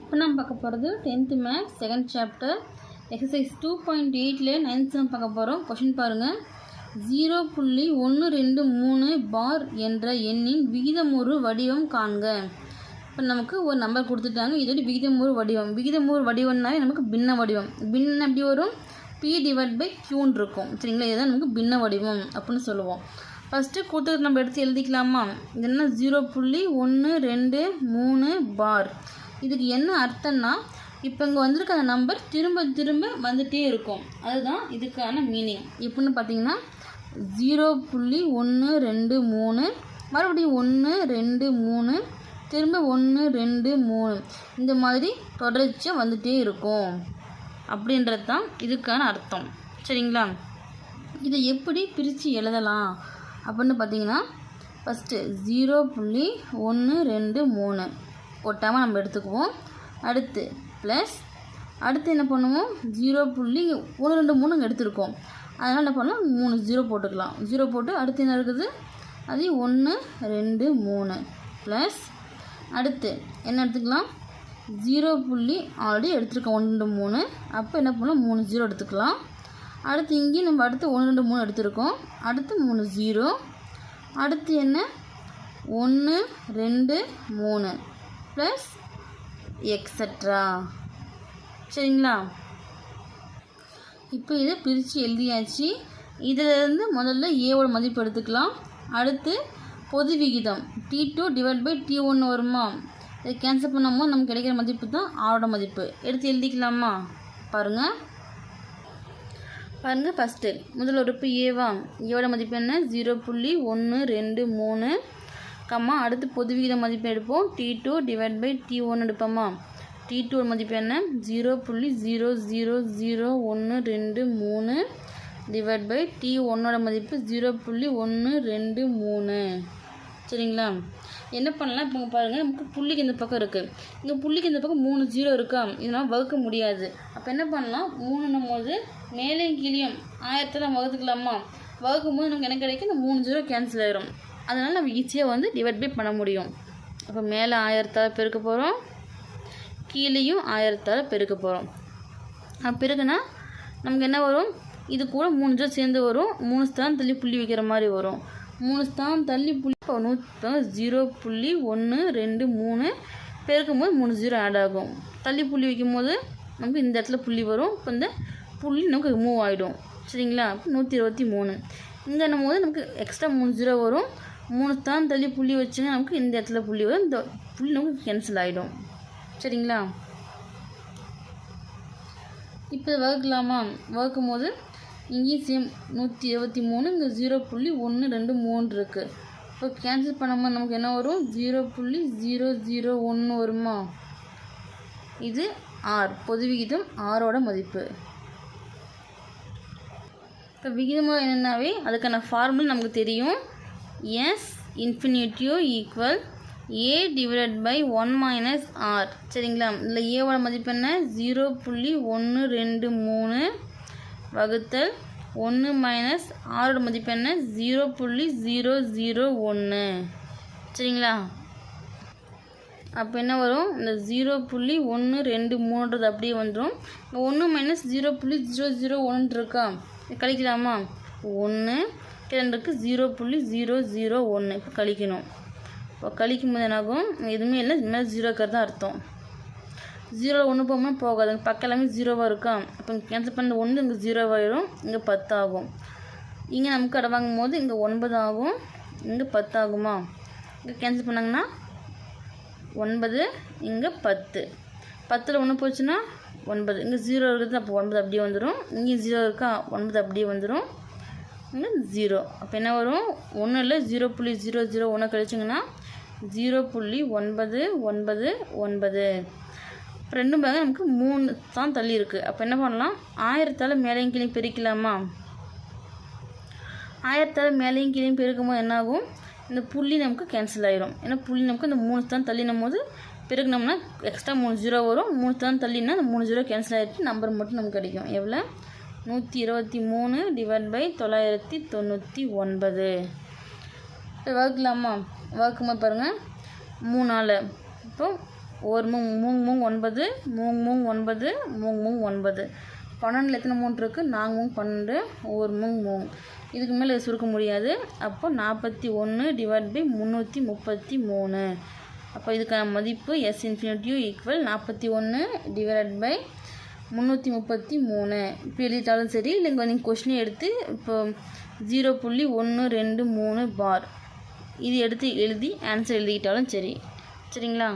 இப்போ நம்ம பார்க்க போகிறது tenth maths second chapter exercise two point எயிட்டில் நைன்த் சம் பார்க்க போகிறோம். கொஷின் பாருங்கள் ஜீரோ புள்ளி ஒன்று ரெண்டு மூணு பார் என்ற எண்ணின் விகிதமுறு வடிவம் காண்க. இப்போ நமக்கு ஒரு நம்பர் கொடுத்துட்டாங்க. இதோட விகிதமுறு வடிவம். விகிதமுறு வடிவம்னாலே நமக்கு பின்ன வடிவம். பின்ன எப்படி வரும்? பி டிவைட் பை கியூன் இருக்கும். சரிங்களா? இதுதான் நமக்கு பின்ன வடிவம் அப்படின்னு சொல்லுவோம். ஃபஸ்ட்டு கூட்டுறது நம்ம எடுத்து எழுதிக்கலாமா? இது என்ன? ஜீரோ புள்ளி ஒன்று ரெண்டு மூணு பார் இதுக்கு என்ன அர்த்தம்னா இப்போ இங்கே வந்திருக்க அந்த நம்பர் திரும்ப திரும்ப வந்துகிட்டே இருக்கும். அதுதான் இதுக்கான மீனிங் எப்படின்னு பார்த்தீங்கன்னா ஜீரோ புள்ளி ஒன்று ரெண்டு மூணு மறுபடியும் ஒன்று ரெண்டு மூணு திரும்ப ஒன்று ரெண்டு மூணு. இந்த மாதிரி தொடர்ச்சியாக வந்துகிட்டே இருக்கும். அப்படின்றது தான் இதுக்கான அர்த்தம். சரிங்களா? இதை எப்படி பிரித்து எழுதலாம்? அப்படின்னு பார்த்தீங்கன்னா ஃபஸ்ட்டு ஜீரோ புள்ளி ஒன்று ரெண்டு மூணு. ஒட்டாமல் நம்ம எடுத்துக்குவோம். அடுத்து ப்ளஸ் அடுத்து என்ன பண்ணுவோம்? ஜீரோ புள்ளி ஒன்று ரெண்டு மூணு இங்கே எடுத்திருக்கோம். அதனால் என்ன பண்ணலாம்? மூணு ஜீரோ போட்டுக்கலாம். ஜீரோ போட்டு அடுத்து என்ன இருக்குது? அது ஒன்று ரெண்டு மூணு. ப்ளஸ் அடுத்து என்ன எடுத்துக்கலாம்? ஜீரோ புள்ளி ஆல்ரெடி எடுத்துருக்கோம். ஒன்று ரெண்டு மூணு. அப்போ என்ன பண்ணலாம்? மூணு ஜீரோ எடுத்துக்கலாம். அடுத்து இங்கேயும் நம்ம அடுத்து ஒன்று ரெண்டு மூணு எடுத்திருக்கோம். அடுத்து மூணு ஜீரோ அடுத்து என்ன? ஒன்று ரெண்டு மூணு. ப்ளஸ் எக்ஸட்ரா சரிங்களா? இப்போ இதை பிரித்து எழுதியாச்சு. இதிலிருந்து முதல்ல ஏவோட மதிப்பு எடுத்துக்கலாம். அடுத்து பொது விகிதம். T two divide by T ஒன்று வருமா? இதை கேன்சல் பண்ணும்போது நமக்கு கிடைக்கிற மதிப்பு தான் ஆரோட மதிப்பு. எடுத்து எழுதிக்கலாமா? பாருங்கள் பாருங்கள் ஃபஸ்ட்டு முதல் உறுப்பு ஏவா ஏவோட மதிப்பு என்ன? ஜீரோ புள்ளி ஒன்று ரெண்டு மூணு கம்மா அடுத்து பொது விகித மதிப்பு எடுப்போம். T two divide by T ஒன்று எடுப்போமா? டி டூ மதிப்பு என்ன? ஜீரோ புள்ளி ஜீரோ ஜீரோ ஜீரோ ஒன்று ரெண்டு மூணு டிவைட் பை டி ஒன்னோட மதிப்பு ஜீரோ புள்ளி ஒன்று ரெண்டு மூணு. சரிங்களா? என்ன பண்ணலாம்? இப்போ பாருங்கள் நமக்கு புள்ளிக்கு இந்த பக்கம் இருக்குது இந்த புள்ளிக்கு இந்த பக்கம் மூணு ஜீரோ இருக்கா? இதனால் வகுக்க முடியாது. அப்போ என்ன பண்ணலாம்? மூணுன்னும் போது மேலேயும் கீழேயும் ஆயிரத்தில் நம்ம வகுத்துக்கலாமா? வகுக்கும் போது நமக்கு என்ன கிடைக்கும்? இந்த மூணு ஜீரோ கேன்சல் ஆயிரும். அதனால் நம்ம ஈஸியாக வந்து டிவைட் பை பண்ண முடியும். அப்போ மேலே ஆயிரத்தால் பெருக்க போகிறோம் கீழேயும் ஆயிரத்தால் பெருக்க போகிறோம் அப்போ பெருக்குனா நமக்கு என்ன வரும்? இது கூட மூணு ஜீரோ சேர்ந்து வரும். மூணு ஸ்தான் தள்ளி புள்ளி வைக்கிற மாதிரி வரும். மூணு ஸ்தான் தள்ளி புள்ளி இப்போ நூற்றி ஜீரோ புள்ளி ஒன்று ரெண்டு மூணு பெருக்கும் போது மூணு ஜீரோ ஆட் ஆகும். தள்ளி புள்ளி வைக்கும் போது நமக்கு இந்த இடத்துல புள்ளி வரும். இப்போ இந்த புள்ளி நமக்கு ரிமூவ் ஆகிடும் சரிங்களா? நூற்றி இருபத்தி மூணு. இங்கே போது நமக்கு எக்ஸ்ட்ரா மூணு ஜீரோ வரும். மூணு தான் தள்ளி புள்ளி வச்சுங்க நமக்கு இந்த இடத்துல புள்ளி வரும். இந்த புள்ளி நமக்கு கேன்சல் ஆகிடும் சரிங்களா? இப்போ வகுக்கலாமா? வகுக்கும் போது இங்கேயும் சேம் நூற்றி இருபத்தி மூணு இங்கே ஜீரோ புள்ளி ஒன்று ரெண்டு மூணு இருக்குது இப்போ கேன்சல் பண்ணும்போது நமக்கு என்ன வரும்? ஜீரோ புள்ளி ஜீரோ ஜீரோ ஒன்று வருமா? இது ஆர் பொது விகிதம் ஆரோட மதிப்பு. இப்போ விகிதமாக என்னென்னாவே அதுக்கான ஃபார்முலா நமக்கு தெரியும். S இன்ஃபினிட்டியோ equal A divided by one minus R சரிங்களா? இதில் ஏவோட மதிப்பு என்ன? ஜீரோ புள்ளி ஒன்று ரெண்டு மூணு வகுத்தல் ஒன்று மைனஸ் ஆரோட மதிப்பு என்ன? ஜீரோ புள்ளி ஜீரோ ஜீரோ ஒன்று சரிங்களா? அப்போ என்ன வரும்? இந்த ஜீரோ புள்ளி ஒன்று ரெண்டு மூணுன்றது அப்படியே வந்துடும் ஒன்று மைனஸ் ஜீரோ புள்ளி ஜீரோ ஜீரோ ஒன்று இருக்கா கழிக்கலாமா? ஒன்று ரெண்டுக்கு ஜீரோ புள்ளி ஜீரோ ஜீரோ ஒன்று இப்போ கழிக்கணும். இப்போ கழிக்கும் போது என்னாகும்? எதுவுமே இல்லை. இது மேலே ஜீரோ இருக்கிறது தான் அர்த்தம். ஜீரோவில் ஒன்று போகும்போது போகாது. பக்கம் எல்லாமே ஜீரோவாக இருக்கா? அப்போ கேன்சல் பண்ண ஒன்று இங்கே ஜீரோவாயிடும் இங்கே பத்து ஆகும். இங்கே நமக்கு கடை வாங்கும் போது இங்கே ஒன்பது ஆகும். இங்கே பத்து ஆகுமா? இங்கே கேன்சல் பண்ணாங்கன்னா ஒன்பது இங்கே பத்து. பத்தில் ஒன்று போச்சுன்னா ஒன்பது. இங்கே ஜீரோ இருக்குது அப்போ ஒன்பது அப்படியே வந்துடும் இங்கே ஜீரோ இருக்கா? ஒன்பது அப்படியே வந்துடும் இங்கே ஜீரோ அப்போ என்ன வரும்? ஒன்றும் இல்லை ஜீரோ புள்ளி ஜீரோ ஜீரோ ஒன்று கழிச்சிங்கன்னா ஜீரோ புள்ளி ஒன்பது ஒன்பது ஒன்பது. ரெண்டும் பாருங்க நமக்கு மூணு தான் தள்ளி இருக்குது அப்போ என்ன பண்ணலாம்? ஆயிரத்தால் மேலேயும் கீழே பெருக்கலாமா? ஆயிரத்தால் மேலேயும் கீழே பெருக்கும் போது என்னாகும் இந்த புள்ளி நமக்கு கேன்சல் ஆயிரும். ஏன்னா புள்ளி நமக்கு இந்த மூணு தான் தள்ளினும் போது பெருக்கினோம்னா எக்ஸ்ட்ரா மூணு ஜீரோ வரும். மூணு தான் தள்ளினா அந்த மூணு ஜீரோ கேன்சல் ஆகிட்டு நம்பர் மட்டும் நமக்கு கிடைக்கும். எவ்வளோ நூற்றி இருபத்தி மூணு டிவைட் பை தொள்ளாயிரத்தி தொண்ணூற்றி ஒன்பது. இப்போ வகுக்கலாமா வகுக்கும்போது பாருங்கள் மூணால். இப்போ ஒரு மூங் மூங் மூங் ஒன்பது மூங் மூங் ஒன்பது மூங் மூங் ஒன்பது. பன்னெண்டில் எத்தனை மூணு இருக்குது நாங்கள் மூங் பன்னெண்டு ஒரு மூங் மூங் இதுக்கு மேலே சுருக்க முடியாது. அப்போ நாற்பத்தி ஒன்று டிவைட் பை முந்நூற்றி முப்பத்தி மூணு. அப்போ இதுக்கான மதிப்பு எஸ் இன்ஃபினிட்டிவ் ஈக்குவல் நாற்பத்தி ஒன்று டிவைட் பை முந்நூற்றி முப்பத்தி மூணு. இப்போ எழுதிட்டாலும் சரி இல்லைங்க நீங்கள் கொஷினை எடுத்து இப்போ ஜீரோ புள்ளி ஒன்று ரெண்டு மூணு பார் இது எடுத்து எழுதி ஆன்சர் எழுதிக்கிட்டாலும் சரி. சரிங்களா?